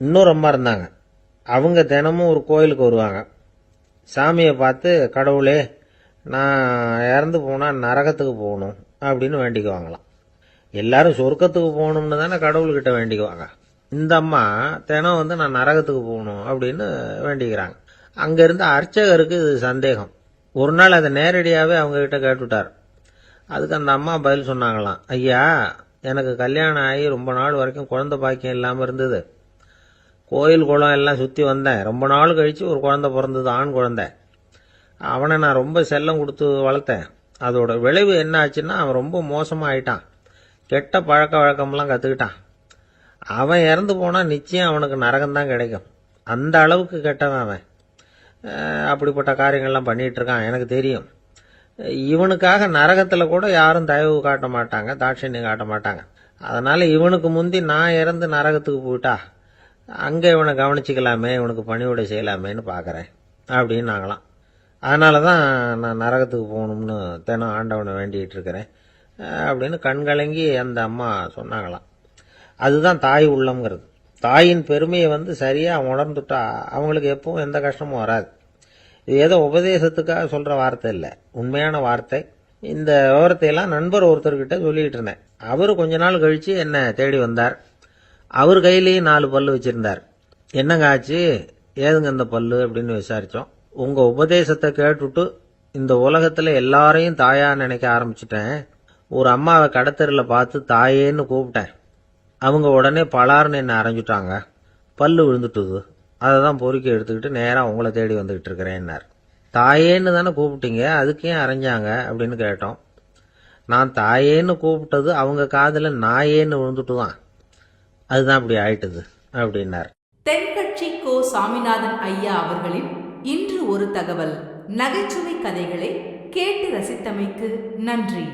இன்னொரு அம்மா இருந்தாங்க. அவங்க தினமும் ஒரு கோயிலுக்கு வருவாங்க. சாமியை பார்த்து கடவுளே நான் இறந்து போனால் நரகத்துக்கு போகணும் அப்படின்னு வேண்டிக்குவாங்களாம். எல்லாரும் சொர்க்கத்துக்கு போகணும்னு தானே கடவுள்கிட்ட வேண்டிக்குவாங்க. இந்த அம்மா தினம் வந்து நான் நரகத்துக்கு போகணும் அப்படின்னு வேண்டிக்கிறாங்க. அங்கேருந்து அர்ச்சகருக்கு இது சந்தேகம். ஒரு நாள் அதை நேரடியாகவே அவங்கக்கிட்ட கேட்டுவிட்டார் அதுக்கு அந்த அம்மா பதில் சொன்னாங்களாம். ஐயா எனக்கு கல்யாணம் ஆகி ரொம்ப நாள் வரைக்கும் குழந்தை பாக்கியம் இல்லாமல் இருந்தது. கோயில் குளம் எல்லாம் சுற்றி வந்தேன். ரொம்ப நாள் கழித்து ஒரு குழந்தை பிறந்தது ஆண் குழந்தை. அவனை நான் ரொம்ப செல்லம் கொடுத்து வளர்த்தேன். அதோட விளைவு என்ன ஆச்சுன்னா அவன் ரொம்ப மோசமாக ஆயிட்டான். கெட்ட பழக்க வழக்கம்லாம் கற்றுக்கிட்டான் அவன் இறந்து போனால் நிச்சயம் அவனுக்கு நரகம்தான் கிடைக்கும். அந்த அளவுக்கு கெட்டவன் அவன். அப்படிப்பட்ட காரியங்கள்லாம் பண்ணிகிட்டு இருக்கான் எனக்கு தெரியும். இவனுக்காக நரகத்தில் கூட யாரும் தயவு காட்ட மாட்டாங்க தாட்சண்யம் காட்ட மாட்டாங்க. அதனால் இவனுக்கு முந்தி நான் இறந்து நரகத்துக்கு போயிட்டா அங்கே இவனை கவனிச்சிக்கலாமே இவனுக்கு பணிவிடை செய்யலாமேன்னு பார்க்குறேன் அப்படின்னு நாங்களாம். அதனால தான் நான் நரகத்துக்கு போகணும்னு தினம் ஆண்டவனை வேண்டிகிட்டு இருக்கிறேன் அப்படின்னு கண்கலங்கி அந்த அம்மா சொன்னாங்களாம். அதுதான் தாய் உள்ளம்ங்கிறது. தாயின் பெருமையை வந்து சரியாக உணர்ந்துட்டா அவங்களுக்கு எப்பவும் எந்த கஷ்டமும் வராது. இது ஏதோ உபதேசத்துக்காக சொல்கிற வார்த்தை இல்லை. உண்மையான வார்த்தை. இந்த விவரத்தையெல்லாம் நண்பர் ஒருத்தர்கிட்ட சொல்லிக்கிட்டு இருந்தேன். அவர் கொஞ்ச நாள் கழித்து என்னை தேடி வந்தார். அவர் கையிலேயும் நாலு பல்லு வச்சுருந்தார். என்னங்க ஆச்சு? ஏதுங்க இந்த பல்லு அப்படின்னு விசாரித்தோம் உங்கள் உபதேசத்தை கேட்டுட்டு இந்த உலகத்தில் எல்லாரையும் தாயாக நினைக்க ஆரம்பிச்சிட்டேன். ஒரு அம்மாவை கடத்தரில் பார்த்து தாயேன்னு கூப்பிட்டேன். அவங்க உடனே பலார்னு என்னை அரைஞ்சிட்டாங்க. பல்லு விழுந்துட்டுது. அதை தான் பொறுக்கி எடுத்துக்கிட்டு நேராக உங்களை தேடி வந்துக்கிட்டு இருக்கிறேன்னார். தாயேன்னு தானே கூப்பிட்டீங்க அதுக்கு ஏன் அரைஞ்சாங்க அப்படின்னு கேட்டோம். நான் தாயேன்னு கூப்பிட்டது அவங்க காதில் நாயேன்னு விழுந்துட்டு தான் அதுதான் அப்படி ஆயிட்டுது அப்படின்னார். தென்கட்சி கோ சாமிநாதன் ஐயா அவர்களின் இன்று ஒரு தகவல். நகைச்சுவை கதைகளை கேட்டு ரசித்தமைக்கு நன்றி.